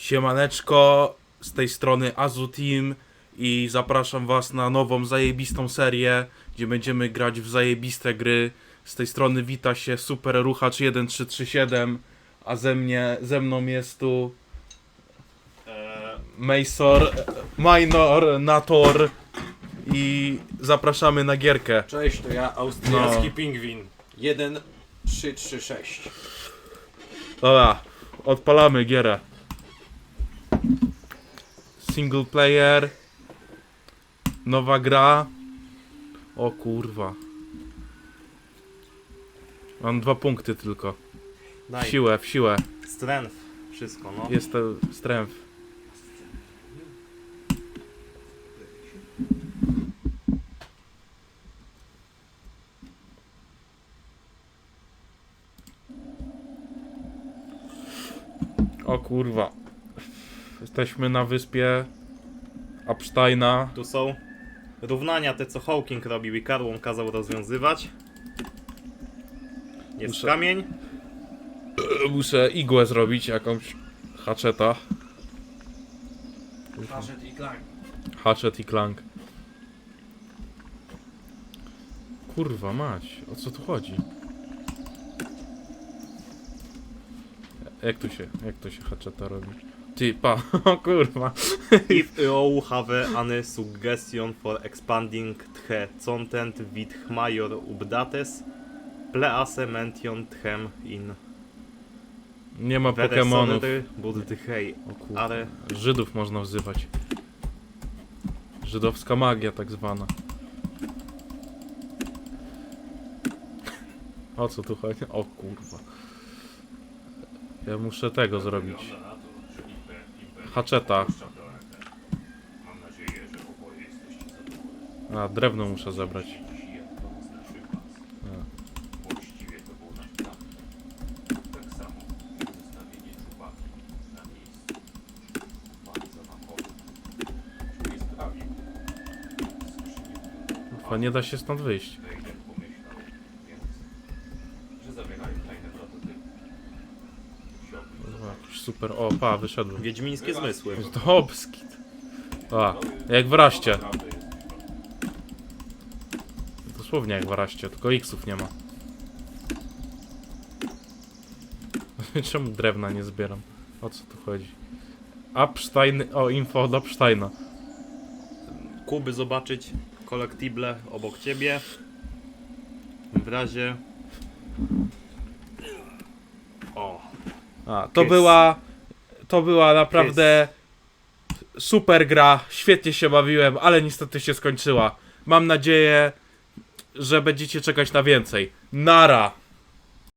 Siemaneczko, z tej strony Azu Team i zapraszam was na nową zajebistą serię, gdzie będziemy grać w zajebiste gry. Z tej strony wita się Super Ruchacz 1337, a ze mnie, ze mną jest tu Eee, Major, Minor, Nator i zapraszamy na gierkę. Cześć, to ja, austriacki No. pingwin. 1, 3, 3, 6. Dobra, odpalamy gierę. Single player. Nowa gra. O kurwa. Mam dwa punkty tylko. W Daj. siłę, w siłę. Strength. Wszystko, no. Jest to strength. O kurwa. Jesteśmy na wyspie Upsteina. Tu są równania te, co Hawking robił i Karłom kazał rozwiązywać. Jest Muszę- kamień. Muszę igłę zrobić, jakąś haczeta. Hatchet i klank. Hatchet i Clank. Kurwa mać, o co tu chodzi? Jak tu się, jak to się hatcheta robi? Ty, pa, o kurwa. If you have any suggestion for expanding the content with major updates, please mention them in Nie ma Pokemonów. hey, O kurwa. ale Żydów można wzywać. Żydowska magia tak zwana. O co tu chodzi? O kurwa. Ja muszę tego zrobić. Haczeta. A, drewno muszę zebrać. A. Kurwa, nie da się stąd wyjść. Super, o, pa, wyszedłem. wiedźmińskie zmysły. Dobski. A, jak w raście. Dosłownie jak w raście, tylko X-ów nie ma. Czemu drewna nie zbieram? O co tu chodzi? Upstein, o info od Upsteina. Kuby zobaczyć kolektible obok ciebie. W razie. O, A, to Kiss. była, to była naprawdę super gra, świetnie się bawiłem, ale niestety się skończyła. Mam nadzieję, że będziecie czekać na więcej. Nara!